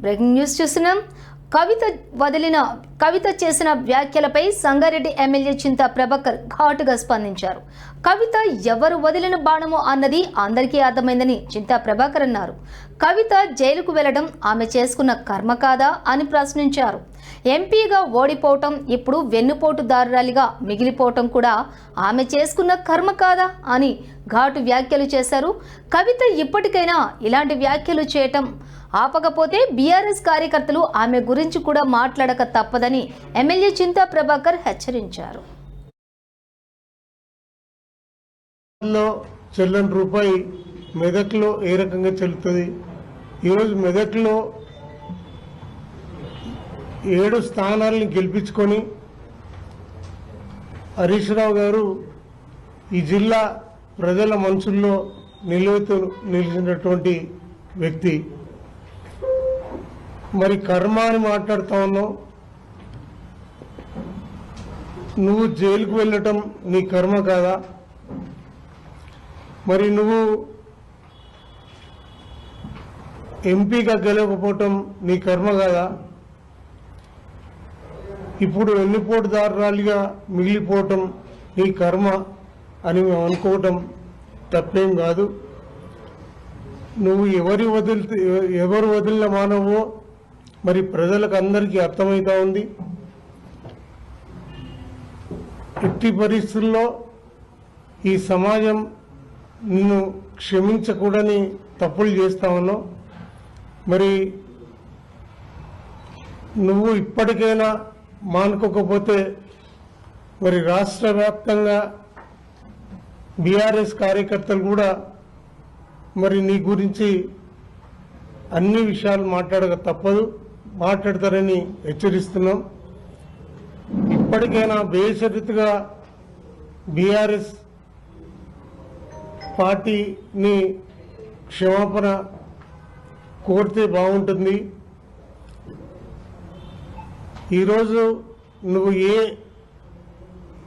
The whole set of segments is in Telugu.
బ్రేకింగ్ న్యూస్ చూస్తున్నాం. కవిత వదిలిన కవిత చేసిన వ్యాఖ్యలపై సంగారెడ్డి ఎమ్మెల్యే చింత ప్రభాకర్ ఘాటుగా స్పందించారు. కవిత ఎవరు వదిలిన బాణమో అన్నది అందరికీ అర్థమైందని చింతా ప్రభాకర్ అన్నారు. కవిత జైలుకు వెళ్ళడం ఆమె చేసుకున్న కర్మ కాదా అని ప్రశ్నించారు. ఎంపీగా ఓడిపోవటం ఇప్పుడు వెన్నుపోటుదారురాలిగా మిగిలిపోవటం కూడా ఆమె చేసుకున్న కర్మ కాదా అని ఘాటు వ్యాఖ్యలు చేశారు. కవిత ఇప్పటికైనా ఇలాంటి వ్యాఖ్యలు చేయటం ఆపకపోతే బీఆర్ఎస్ కార్యకర్తలు ఆమె గురించి కూడా మాట్లాడక తప్పదని ఎమ్మెల్యే చింతా ప్రభాకర్ హెచ్చరించారు. చెల్లని రూపాయి మెదక్లో ఏ రకంగా చెల్లుతుంది? ఈరోజు మెదక్లో ఏడు స్థానాలను గెలిపించుకొని హరీష్ రావు గారు ఈ జిల్లా ప్రజల మనసుల్లో నిలువెత్తు నిలిచినటువంటి వ్యక్తి. మరి కర్మ అని మాట్లాడుతూ ఉన్నావు నువ్వు జైలుకు వెళ్ళటం నీ కర్మ కాదా? మరి నువ్వు ఎంపీగా గెలవకపోవటం నీ కర్మ కాదా? ఇప్పుడు ఎన్నిపోటుదారురాలిగా మిగిలిపోవటం నీ కర్మ అని మేము అనుకోవటం తప్పేం కాదు. నువ్వు ఎవరి వదిలి ఎవరు వదిలిన మానవో మరి ప్రజలకు అందరికీ అర్థమవుతా ఉంది. ఎట్టి పరిస్థితుల్లో ఈ సమాజం నిన్ను క్షమించకూడని తప్పులు చేస్తా ఉన్నావు. మరి నువ్వు ఇప్పటికైనా మానుకోకపోతే మరి రాష్ట్ర వ్యాప్తంగా బీఆర్ఎస్ కార్యకర్తలు కూడా మరి నీ గురించి అన్ని విషయాలు మాట్లాడక తప్పదు మాట్లాడతారని హెచ్చరిస్తున్నాం. ఇప్పటికైనా బేషరతుగా బీఆర్ఎస్ పార్టీని క్షమాపణ కోరితే బాగుంటుంది. ఈరోజు నువ్వు ఏ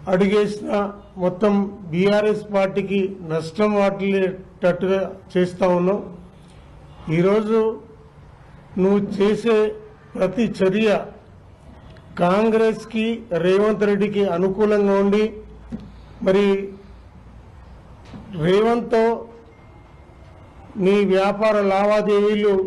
అడుగేసినా మొత్తం బీఆర్ఎస్ పార్టీకి నష్టం వాటిల్లేటట్టుగా చేస్తా ఉన్నావు. ఈరోజు నువ్వు చేసే ప్రతి చర్య కాంగ్రెస్కి రేవంత్ రెడ్డికి అనుకూలంగా ఉండి మరి రేవంత్తో నీ వ్యాపార లావాదేవీలు